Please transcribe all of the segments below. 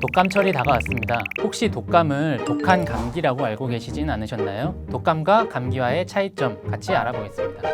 독감철이 다가왔습니다. 혹시 독감을 독한 감기라고 알고 계시진 않으셨나요? 독감과 감기와의 차이점 같이 알아보겠습니다.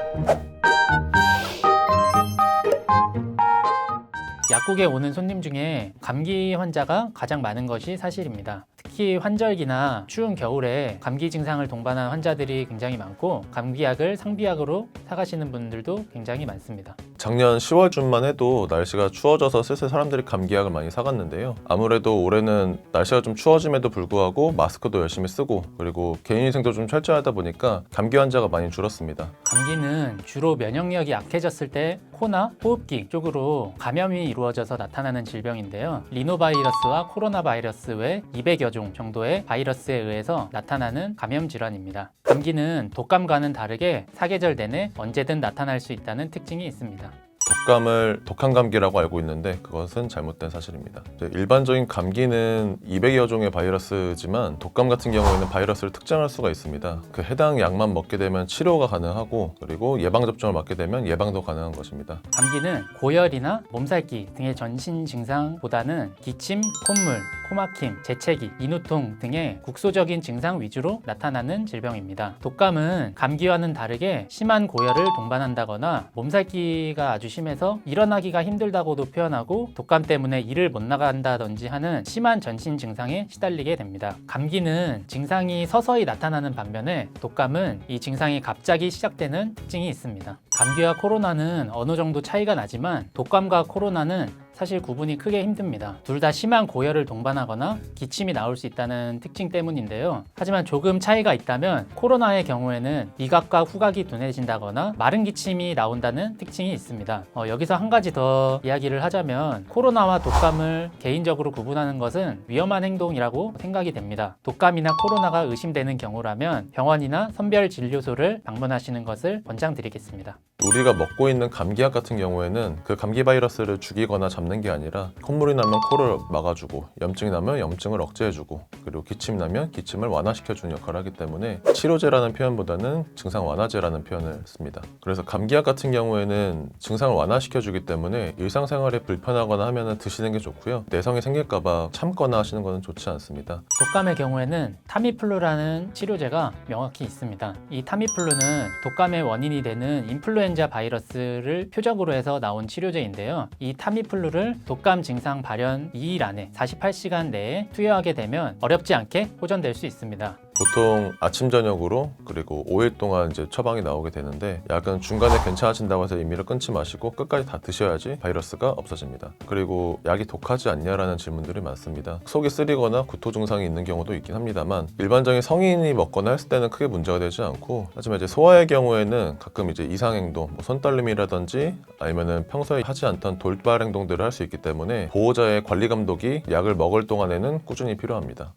약국에 오는 손님 중에 감기 환자가 가장 많은 것이 사실입니다. 특히 환절기나 추운 겨울에 감기 증상을 동반한 환자들이 굉장히 많고 감기약을 상비약으로 사가시는 분들도 굉장히 많습니다. 작년 10월쯤만 해도 날씨가 추워져서 슬슬 사람들이 감기약을 많이 사갔는데요. 아무래도 올해는 날씨가 좀 추워짐에도 불구하고 마스크도 열심히 쓰고 그리고 개인위생도 좀 철저하다 보니까 감기 환자가 많이 줄었습니다. 감기는 주로 면역력이 약해졌을 때 코나 호흡기 쪽으로 감염이 이루어져서 나타나는 질병인데요. 리노바이러스와 코로나 바이러스 외 200여 종 정도의 바이러스에 의해서 나타나는 감염 질환입니다. 감기는 독감과는 다르게 사계절 내내 언제든 나타날 수 있다는 특징이 있습니다. 독감을 독한 감기라고 알고 있는데 그것은 잘못된 사실입니다. 일반적인 감기는 200여 종의 바이러스지만 독감 같은 경우에는 바이러스를 특정할 수가 있습니다. 그 해당 약만 먹게 되면 치료가 가능하고 그리고 예방 접종을 맞게 되면 예방도 가능한 것입니다. 감기는 고열이나 몸살기 등의 전신 증상보다는 기침, 콧물, 코막힘, 재채기, 인후통 등의 국소적인 증상 위주로 나타나는 질병입니다. 독감은 감기와는 다르게 심한 고열을 동반한다거나 몸살기가 아주 심해서 일어나기가 힘들다고도 표현하고 독감 때문에 일을 못 나간다든지 하는 심한 전신 증상에 시달리게 됩니다. 감기는 증상이 서서히 나타나는 반면에 독감은 이 증상이 갑자기 시작되는 특징이 있습니다. 감기와 코로나는 어느 정도 차이가 나지만 독감과 코로나는 사실 구분이 크게 힘듭니다. 둘 다 심한 고열을 동반하거나 기침이 나올 수 있다는 특징 때문인데요. 하지만 조금 차이가 있다면 코로나의 경우에는 미각과 후각이 둔해진다거나 마른 기침이 나온다는 특징이 있습니다. 어, 여기서 한 가지 더 이야기를 하자면 코로나와 독감을 개인적으로 구분하는 것은 위험한 행동이라고 생각이 됩니다. 독감이나 코로나가 의심되는 경우라면 병원이나 선별 진료소를 방문하시는 것을 권장드리겠습니다. 우리가 먹고 있는 감기약 같은 경우에는 그 감기 바이러스를 죽이거나 잡는 게 아니라 콧물이 나면 코를 막아주고 염증이 나면 염증을 억제해주고 그리고 기침이 나면 기침을 완화시켜주는 역할을 하기 때문에 치료제라는 표현보다는 증상 완화제라는 표현을 씁니다. 그래서 감기약 같은 경우에는 증상을 완화시켜주기 때문에 일상생활에 불편하거나 하면 드시는 게 좋고요. 내성이 생길까봐 참거나 하시는 것은 좋지 않습니다. 독감의 경우에는 타미플루라는 치료제가 명확히 있습니다. 이 타미플루는 독감의 원인이 되는 인플루엔자 바이러스를 표적으로 해서 나온 치료제인데요. 이 타미플루 를 독감 증상 발현 2일 안에 48시간 내에 투여하게 되면 어렵지 않게 호전될 수 있습니다. 보통 아침 저녁으로 그리고 5일 동안 이제 처방이 나오게 되는데 약은 중간에 괜찮아진다고 해서 임의로 끊지 마시고 끝까지 다 드셔야지 바이러스가 없어집니다. 그리고 약이 독하지 않냐라는 질문들이 많습니다. 속이 쓰리거나 구토 증상이 있는 경우도 있긴 합니다만 일반적인 성인이 먹거나 했을 때는 크게 문제가 되지 않고 하지만 이제 소아의 경우에는 가끔 이제 이상 행동, 뭐 손떨림이라든지 아니면은 평소에 하지 않던 돌발 행동들을 할 수 있기 때문에 보호자의 관리 감독이 약을 먹을 동안에는 꾸준히 필요합니다.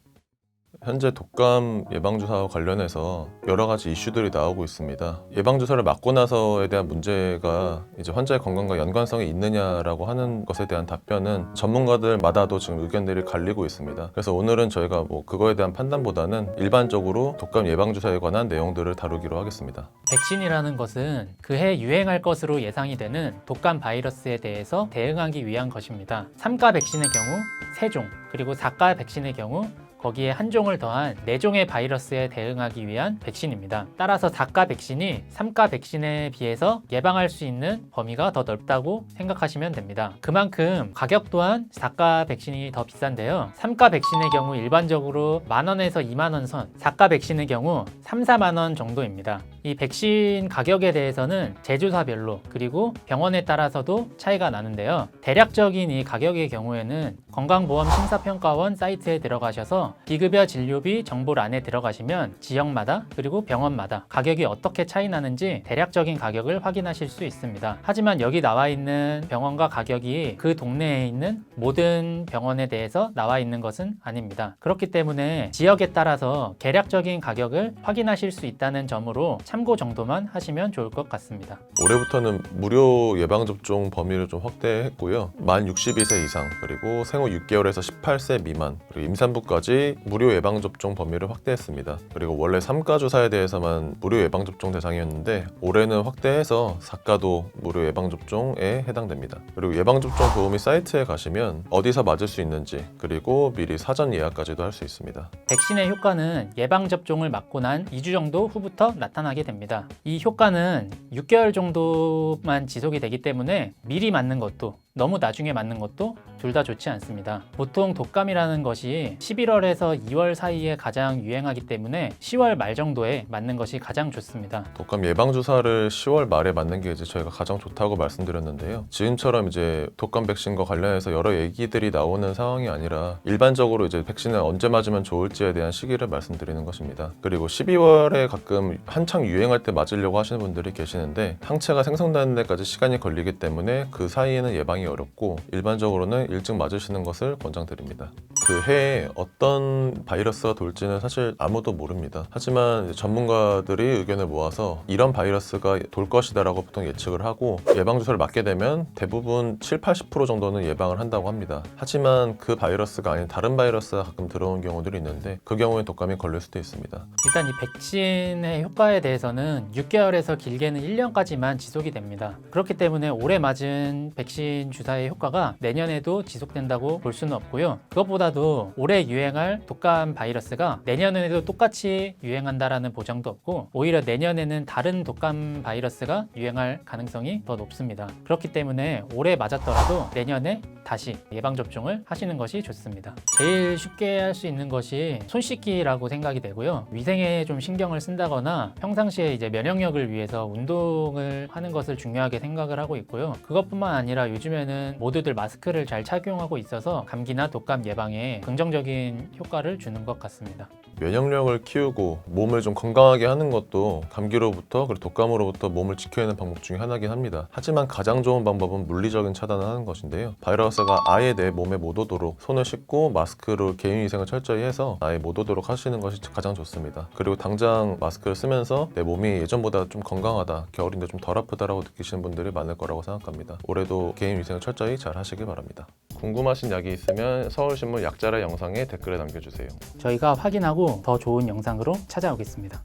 현재 독감 예방주사와 관련해서 여러 가지 이슈들이 나오고 있습니다. 예방주사를 맞고 나서에 대한 문제가 이제 환자의 건강과 연관성이 있느냐라고 하는 것에 대한 답변은 전문가들마다도 지금 의견들이 갈리고 있습니다. 그래서 오늘은 저희가 뭐 그거에 대한 판단보다는 일반적으로 독감 예방주사에 관한 내용들을 다루기로 하겠습니다. 백신이라는 것은 그해 유행할 것으로 예상이 되는 독감 바이러스에 대해서 대응하기 위한 것입니다. 3가 백신의 경우 3종, 그리고 4가 백신의 경우 거기에 한 종을 더한 네 종의 바이러스에 대응하기 위한 백신입니다. 따라서 4가 백신이 3가 백신에 비해서 예방할 수 있는 범위가 더 넓다고 생각하시면 됩니다. 그만큼 가격 또한 4가 백신이 더 비싼데요. 3가 백신의 경우 일반적으로 만 원에서 2만 원 선, 4가 백신의 경우 3, 4만 원 정도입니다. 이 백신 가격에 대해서는 제조사별로 그리고 병원에 따라서도 차이가 나는데요. 대략적인 이 가격의 경우에는 건강보험심사평가원 사이트에 들어가셔서 비급여 진료비 정보란에 들어가시면 지역마다 그리고 병원마다 가격이 어떻게 차이 나는지 대략적인 가격을 확인하실 수 있습니다. 하지만 여기 나와 있는 병원과 가격이 그 동네에 있는 모든 병원에 대해서 나와 있는 것은 아닙니다. 그렇기 때문에 지역에 따라서 계략적인 가격을 확인하실 수 있다는 점으로 참 참고 정도만 하시면 좋을 것 같습니다. 올해부터는 무료 예방접종 범위를 좀 확대했고요. 만 62세 이상, 그리고 생후 6개월에서 18세 미만, 그리고 임산부까지 무료 예방접종 범위를 확대했습니다. 그리고 원래 3가 주사에 대해서만 무료 예방접종 대상이었는데 올해는 확대해서 4가도 무료 예방접종에 해당됩니다. 그리고 예방접종 도우미 사이트에 가시면 어디서 맞을 수 있는지, 그리고 미리 사전 예약까지도 할 수 있습니다. 백신의 효과는 예방접종을 맞고 난 2주 정도 후부터 나타나게 됩니다. 이 효과는 6개월 정도만 지속이 되기 때문에 미리 맞는 것도 너무 나중에 맞는 것도 둘 다 좋지 않습니다. 보통 독감이라는 것이 11월에서 2월 사이에 가장 유행하기 때문에 10월 말 정도에 맞는 것이 가장 좋습니다. 독감 예방 주사를 10월 말에 맞는 게 이제 저희가 가장 좋다고 말씀드렸는데요. 지금처럼 이제 독감 백신과 관련해서 여러 얘기들이 나오는 상황이 아니라 일반적으로 이제 백신을 언제 맞으면 좋을지에 대한 시기를 말씀드리는 것입니다. 그리고 12월에 가끔 한창 유행할 때 맞으려고 하시는 분들이 계시는데 항체가 생성되는 데까지 시간이 걸리기 때문에 그 사이에는 예방이 어렵고 일반적으로는 일찍 맞으시는 것을 권장드립니다. 그 해에 어떤 바이러스가 돌지는 사실 아무도 모릅니다. 하지만 전문가들이 의견을 모아서 이런 바이러스가 돌 것이다라고 보통 예측을 하고 예방 주사를 맞게 되면 대부분 7, 80% 정도는 예방을 한다고 합니다. 하지만 그 바이러스가 아닌 다른 바이러스가 가끔 들어오는 경우들이 있는데 그 경우에 독감이 걸릴 수도 있습니다. 일단 이 백신의 효과에 대해서는 6개월에서 길게는 1년까지만 지속이 됩니다. 그렇기 때문에 올해 맞은 백신 주사의 효과가 내년에도 지속된다고 볼 수는 없고요. 그것보다도 올해 유행할 독감 바이러스가 내년에도 똑같이 유행한다라는 보장도 없고 오히려 내년에는 다른 독감 바이러스가 유행할 가능성이 더 높습니다. 그렇기 때문에 올해 맞았더라도 내년에 다시 예방접종을 하시는 것이 좋습니다. 제일 쉽게 할 수 있는 것이 손 씻기라고 생각이 되고요. 위생에 좀 신경을 쓴다거나 평상시에 이제 면역력을 위해서 운동을 하는 것을 중요하게 생각을 하고 있고요. 그것뿐만 아니라 요즘에는 모두들 마스크를 잘 착용하고 있어서 감기나 독감 예방에 긍정적인 효과를 주는 것 같습니다. 면역력을 키우고 몸을 좀 건강하게 하는 것도 감기로부터 그리고 독감으로부터 몸을 지켜야 하는 방법 중에 하나긴 합니다. 하지만 가장 좋은 방법은 물리적인 차단을 하는 것인데요. 바이러스가 아예 내 몸에 못 오도록 손을 씻고 마스크로 개인 위생을 철저히 해서 아예 못 오도록 하시는 것이 가장 좋습니다. 그리고 당장 마스크를 쓰면서 내 몸이 예전보다 좀 건강하다, 겨울인데 좀 덜 아프다라고 느끼시는 분들이 많을 거라고 생각합니다. 올해도 개인 위생을 철저히 잘 하시길 바랍니다. 궁금하신 약이 있으면 서울신문 약자라 영상에 댓글에 남겨주세요. 저희가 확인하고 더 좋은 영상으로 찾아오겠습니다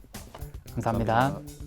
감사합니다. 감사합니다.